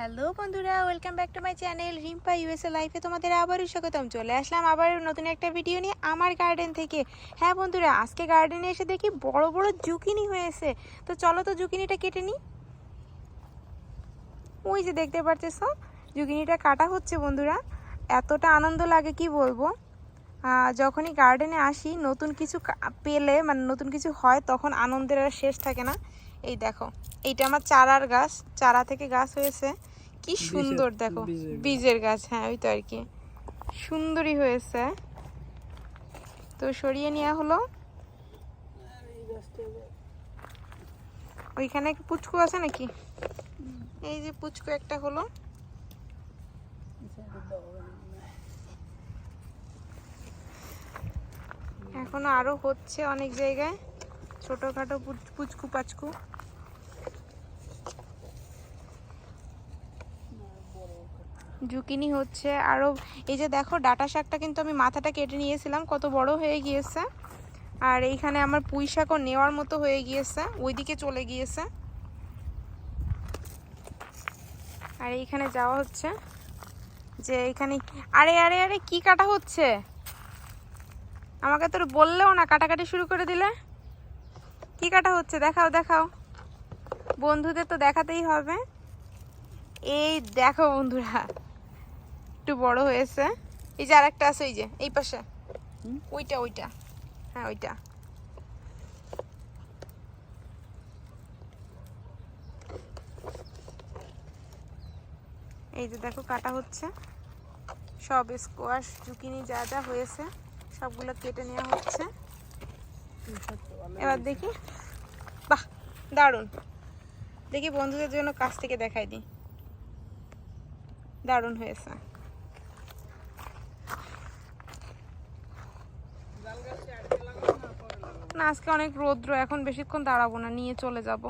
Hello বন্ধুরা welcome back to my channel Rimpa USA লাইফে তোমাদের আবারও স্বাগতম। চলে আসলাম আবার নতুন একটা ভিডিও নিয়ে আমার গার্ডেন থেকে। হ্যাঁ বন্ধুরা, আজকে গার্ডেনে এসে দেখি বড় বড় জুকিনি হয়েছে। তো চলো তো জুকিনিটা কেটে নিই। ওই যে দেখতে পারতেছ, জুকিনিটা কাটা হচ্ছে বন্ধুরা। এতটা আনন্দ লাগে কি বলব? যখনই গার্ডেনে আসি, নতুন কিছু পেলে মানে নতুন কিছু হয়, তখন আনন্দের আর শেষ থাকে না। এই দেখো, এইটা আমার চারার গাছ, চারা থেকে গাছ হয়েছে। কি সুন্দর দেখো। বীজের গাছ। হ্যাঁ ওই তো আর কি। সুন্দরই হয়েছে। তো সরিয়ে নেওয়া হলো। ওইখানে কি পুচকু আছে নাকি? এই যে পুচকু একটা হলো। এখনও আরও হচ্ছে অনেক জায়গায়। ছোটখাটো পুচ- পুচকু পাচকু জুকিনি হচ্ছে। আরও এই যে দেখো, ডাটা শাকটা কিন্তু আমি মাথাটা কেটে নিয়েছিলাম, কত বড় হয়ে গিয়েছে। আর এইখানে আমার পুঁই শাকও নেওয়ার মতো হয়ে গিয়েছে, ওইদিকে চলে গিয়েছে। আর এইখানে যাওয়া হচ্ছে। যে এইখানে, আরে আরে আরে, কি কাটা হচ্ছে? আমাকে তোর বললেও না, কাটাকাটি শুরু করে দিলে। কি কাটা হচ্ছে? দেখাও দেখাও। বন্ধুদের তো দেখাতেই হবে। এই দেখো বন্ধুরা একটু বড় হয়েছে। এই যে আরেকটা আছে ওই যে এই পাশে। ওইটা ওইটা। হ্যাঁ ওইটা। এই যে দেখো কাটা হচ্ছে। সব স্কোয়াশ জুকিনি যা যা হয়েছে সবগুলো কেটে নেওয়া হচ্ছে। এবার দেখি। বাহ দারুণ। দেখি বন্ধুদের জন্য কাছ থেকে দেখাই দিই। দারুণ হয়েছে। না আজকে অনেক রৌদ্র এখন বেশিক্ষণ দাঁড়াবো না নিয়ে চলে যাব।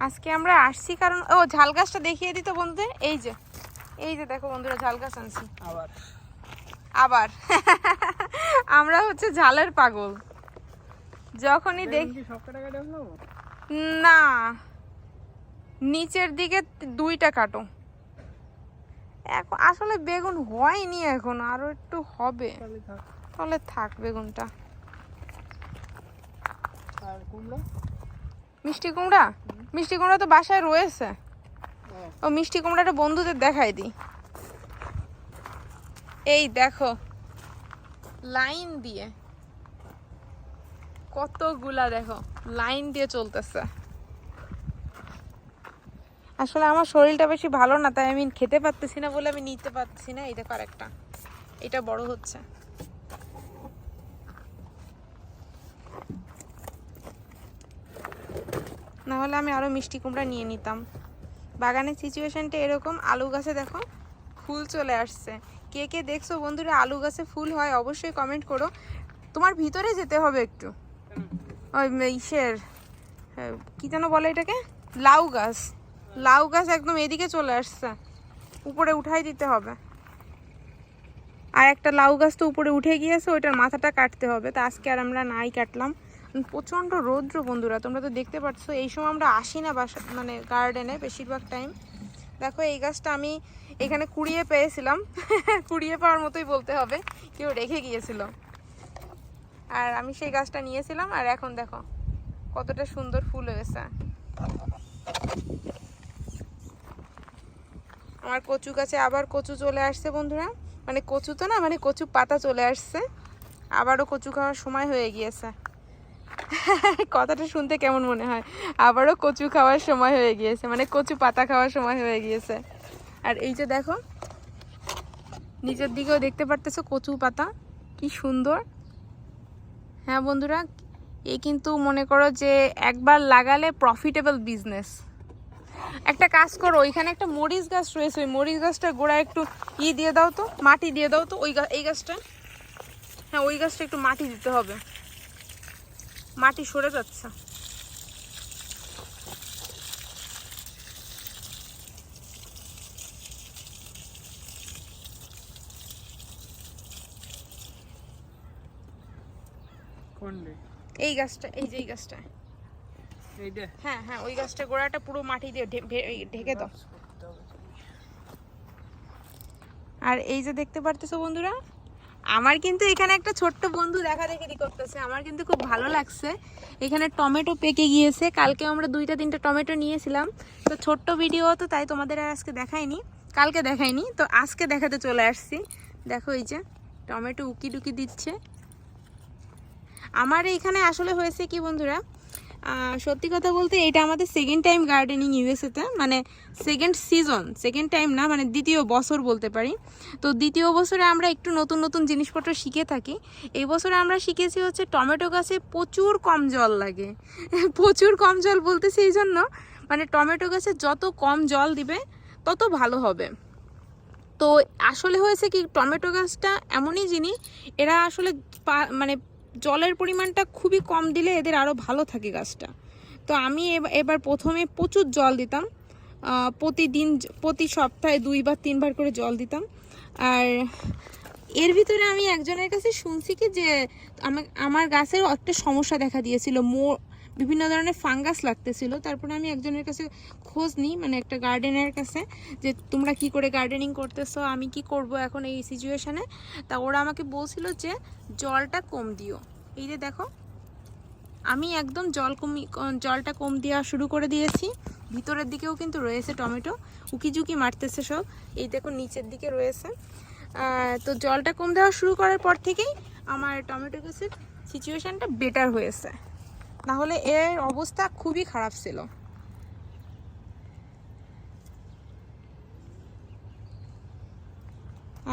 আজকে আমরা আসছি কারণ ও ঝাল গাছটা দেখিয়ে দিত বন্ধুদের এই যে এই যে দেখো বন্ধুরা ঝাল গাছ আনছি। আবার। আবার। আমরা হচ্ছে ঝালের পাগল। যখনই দেখ না নিচের দিকে দুইটা কাটো। এখন আসলে বেগুন হয়নি এখন আরও একটু হবে। তাহলে থাক বেগুনটা। আর কুমড়া? মিষ্টি কুমড়া? মিষ্টি কুমড়া তো বাসায় রয়েছে। ও ও মিষ্টি কুমড়াটা বন্ধুদের দেখাই দিই। এই দেখো লাইন দিয়ে। কতগুলা দেখো লাইন দিয়ে চলতেছে। আসলে আমার শরীরটা বেশি ভালো না তাই আমি খেতে পারতেছি না বলে আমি নিতে পারতেছি না। এই দেখো আরেকটা। এটা বড় হচ্ছে। না হলে আমি আরও মিষ্টি কুমড়া নিয়ে নিতাম। বাগানের সিচুয়েশনটা এরকম, আলু গাছে দেখো ফুল চলে আসছে। কে কে দেখছ বন্ধুরা, আলু গাছে ফুল হয় অবশ্যই কমেন্ট করো। তোমার ভিতরে যেতে হবে একটু। ওই ইসের কি যেন বলে এটাকে? লাউ গাছ। লাউ গাছ একদম এদিকে চলে আসছে। উপরে উঠাই দিতে হবে। আর একটা লাউ গাছ তো উপরে উঠে গিয়েছে, ওইটার মাথাটা কাটতে হবে। তা আজকে আর আমরা নাই কাটলাম। প্রচণ্ড রৌদ্র বন্ধুরা, তোমরা তো দেখতে পাচ্ছ, এই সময় আমরা আসি না বাসা মানে গার্ডেনে বেশিরভাগ টাইম দেখো, এই গাছটা আমি এখানে কুড়িয়ে পেয়েছিলাম, কুড়িয়ে পাওয়ার মতোই বলতে হবে, কেউ রেখে গিয়েছিল। আর আমি সেই গাছটা নিয়েছিলাম, আর এখন দেখো, কতটা সুন্দর ফুল হয়েছে। আমার কচু গাছে আবার কচু চলে আসছে বন্ধুরা। মানে কচু তো না মানে কচু পাতা চলে আসছে। আবারও কচু খাওয়ার সময় হয়ে গিয়েছে। কথাটা শুনতে কেমন মনে হয়? আবারও কচু খাওয়ার সময় হয়ে গিয়েছে মানে কচু পাতা খাওয়ার সময় হয়ে গিয়েছে। আর এই যে দেখো নিচের দিকেও দেখতে পারতেছো কচু পাতা, কি সুন্দর। হ্যাঁ বন্ধুরা এই কিন্তু মনে করো যে একবার লাগালে প্রফিটেবল বিজনেস একটা কাজ করো, ওইখানে একটা মরিচ গাছ রয়েছে, ওই মরিচ গাছটার গোড়া একটু ই দিয়ে দাও তো, মাটি দিয়ে দাও তো, ওই এই গাছটা। হ্যাঁ ওই গাছটা একটু মাটি দিতে হবে। মাটি সরে যাচ্ছে। এই গাছটা এই যে এই গাছটা। হ্যাঁ হ্যাঁ ওই গাছটা গোড়াটা পুরো মাটি দিয়ে ঢেকে দাও। আর এই যে দেখতে পারতেছো বন্ধুরা আমার কিন্তু এখানে একটা ছোট্ট বন্ধু দেখা দেখি করতেছে। আমার কিন্তু খুব ভালো লাগছে। এখানে টমেটো পেকে গিয়েছে। কালকে আমরা দুইটা, তিনটা টমেটো নিয়েছিলাম। তো ছোট্ট ভিডিও তো তাই তোমাদের আর আজকে দেখায়নি কালকে দেখায়নি তো আজকে দেখাতে চলে আসছি। দেখো এই যে, টমেটো উকি ডুকি দিচ্ছে। আমার এখানে আসলে হয়েছে কি বন্ধুরা সত্যি কথা বলতে এটা আমাদের সেকেন্ড টাইম গার্ডেনিং ইউএসএতে মানে সেকেন্ড সিজন সেকেন্ড টাইম না মানে দ্বিতীয় বছর বলতে পারি। তো দ্বিতীয় বছরে আমরা একটু নতুন নতুন জিনিসপত্র শিখে থাকি। এই বছরে আমরা শিখেছি হচ্ছে টমেটো গাছে প্রচুর কম জল লাগে। প্রচুর কম জল বলতেছি এই জন্য মানে টমেটো গাছে যত কম জল দিবে, তত ভালো হবে। তো আসলে হয়েছে কি, টমেটো গাছটা এমনই জিনিস এরা আসলে মানে জলের পরিমাণটা খুবই কম দিলে এদের আরও ভালো থাকে গাছটা। তো আমি এব- এবার প্রথমে প্রচুর জল দিতাম। প্রতিদিন প্রতি সপ্তাহে দুইবার তিনবার করে জল দিতাম। আর এর ভিতরে আমি একজনের কাছে শুনছি কি যে আমার আমার গাছের একটা সমস্যা দেখা দিয়েছিল। মো বিভিন্ন ধরনের ফাঙ্গাস লাগতেছিল। তারপরে আমি একজনের কাছে খোঁজ নিই মানে একটা গার্ডেনের কাছে, যে তোমরা কি করে গার্ডেনিং করতেছো, আমি কি করব এখন এই সিচুয়েশানে তা ওরা আমাকে বলছিল যে, জলটা কম দিও। এই যে দেখো, আমি একদম জল কমি, জলটা কম দেওয়া শুরু করে দিয়েছি। ভিতরের দিকেও কিন্তু রয়েছে টমেটো, উকিঝুঁকি মারতেছে সব। এই দেখো, নিচের দিকে রয়েছে। তো জলটা কম দেওয়া শুরু করার পর থেকেই আমার টমেটো গাছের সিচুয়েশানটা বেটার হয়েছে। নাহলে এর অবস্থা খুবই খারাপ ছিল।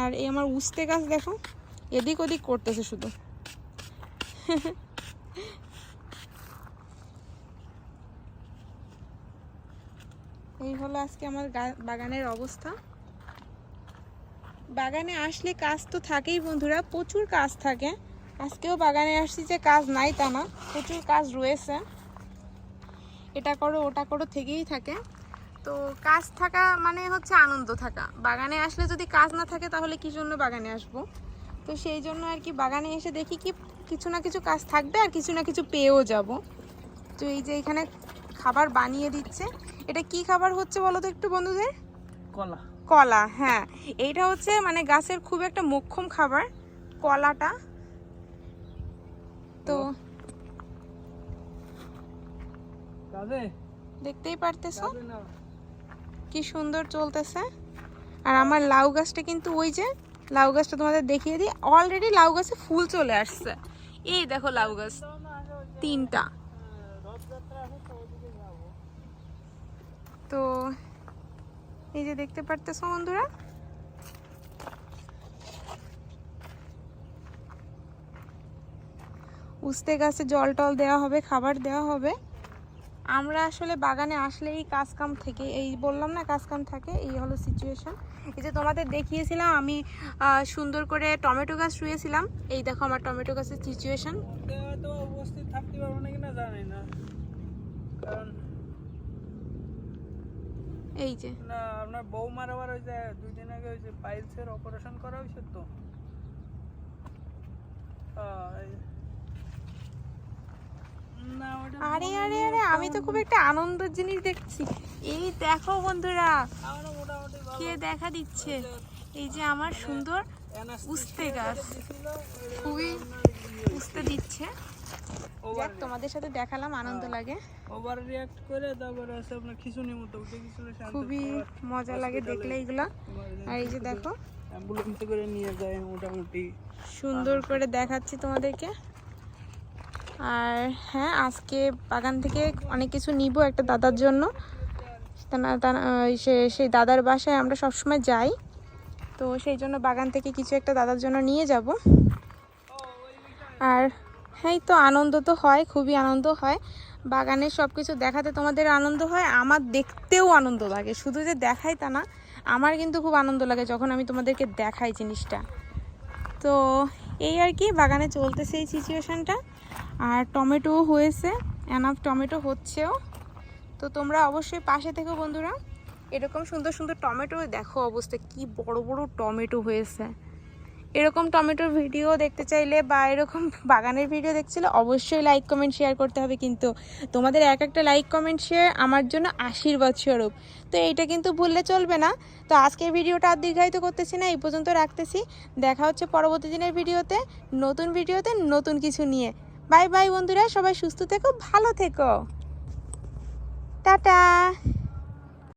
আর এই আমার উস্তে গাছ দেখো, এদিক ওদিক করতেছে শুধু। এই হলো আজকে আমার বাগানের অবস্থা। বাগানে আসলে কাজ তো থাকেই বন্ধুরা, প্রচুর কাজ থাকে। আজকেও বাগানে আসছি যে কাজ নাই তা না প্রচুর কাজ রয়েছে। এটা করো ওটা করো থেকেই থাকে। তো কাজ থাকা মানে হচ্ছে আনন্দ থাকা। বাগানে আসলে যদি কাজ না থাকে তাহলে কি জন্য বাগানে আসব? তো সেই জন্য আর কি বাগানে এসে দেখি কি কিছু না কিছু কাজ থাকবে আর কিছু না কিছু পেয়েও যাব। তো এই যে এখানে খাবার বানিয়ে দিচ্ছে। এটা কি খাবার হচ্ছে বলো তো একটু বন্ধুদের? কলা। কলা হ্যাঁ। এইটা হচ্ছে মানে গাছের খুব একটা মোক্ষম খাবার কলাটা। তো দেখতেই পারতেছো? কি সুন্দর চলতেছে। আর আমার লাউ গাছটা কিন্তু ওই যে লাউ গাছটা তোমাদের দেখিয়ে দিই অলরেডি লাউ গাছে ফুল চলে আসছে। এই দেখো লাউ গাছ তিনটা। তো এই যে দেখতে পারতেছ বন্ধুরা? উস্তে গাছে জল টল দেওয়া হবে খাবার দেওয়া হবে। আমরা আসলে বাগানে আসলে এই কাজ কাম থেকে এই বললাম না কাজকাম থাকে এই হলো সিচুয়েশন এই যে তোমাদের দেখিয়েছিলাম আমি সুন্দর করে টমেটো গাছ শুয়েছিলাম এই দেখো আমার টমেটো গাছের সিচুয়েশন এই যে। না আপনার বৌমার আবার ওই যে দুই দিন আগে ওই যে পাইলসের অপারেশন করা হয়েছে তো। আরে আরে আরে আমি তো খুব একটা আনন্দের জিনিস দেখছি। এই দেখো বন্ধুরা কে দেখা দিচ্ছে? এই যে আমার সুন্দর anesthesia উস্তে গাছ। খুবই উস্তে দিচ্ছে। যাক তোমাদের সাথে দেখালাম আনন্দ লাগে। ওভার রিয়াক্ট করে তারপরে আছে আপনার খিচুনির মতো উঠে গেছিল খুবই মজা লাগে দেখলে এগুলা। আর এই যে দেখো। অ্যাম্বুলেন্সে করে নিয়ে যায় মোটামুটি। সুন্দর করে দেখাচ্ছি তোমাদেরকে। আর হ্যাঁ আজকে বাগান থেকে অনেক কিছু নিব একটা দাদার জন্য। সে- সেই দাদার বাসায় আমরা সবসময় যাই। তো সেই জন্য বাগান থেকে কিছু একটা দাদার জন্য নিয়ে যাব। আর হ্যাঁ তো আনন্দ তো হয়, খুবই আনন্দ হয়। বাগানের সব কিছু দেখাতে তোমাদের আনন্দ হয়, আমার দেখতেও আনন্দ লাগে। শুধু যে দেখাই তা না, আমার কিন্তু খুব আনন্দ লাগে যখন আমি তোমাদেরকে দেখাই জিনিসটা। তো এই আর কি, বাগানে চলতেছে এই সিচুয়েশনটা আর টমেটো হয়েছে এনাফ টমেটো হচ্ছেও। তো তোমরা অবশ্যই পাশে থেকো বন্ধুরা। এরকম সুন্দর সুন্দর টমেটো, দেখো অবস্থা, কি বড় বড় টমেটো হয়েছে। এরকম টমেটোর ভিডিও দেখতে চাইলে বা এরকম বাগানের ভিডিও দেখছিলে অবশ্যই লাইক কমেন্ট শেয়ার করতে হবে কিন্তু তোমাদের এক একটা লাইক কমেন্ট শেয়ার আমার জন্য আশীর্বাদ স্বরূপ। তো এইটা কিন্তু ভুললে চলবে না। তো আজকের ভিডিওটা আর দীর্ঘায়িত করতেছি না, এই পর্যন্ত রাখতেছি। দেখা হচ্ছে পরবর্তী দিনের ভিডিওতে, নতুন ভিডিওতে, নতুন কিছু নিয়ে। বাই বাই বন্ধুরা সবাই সুস্থ থেকো ভালো থেকো। টাটা।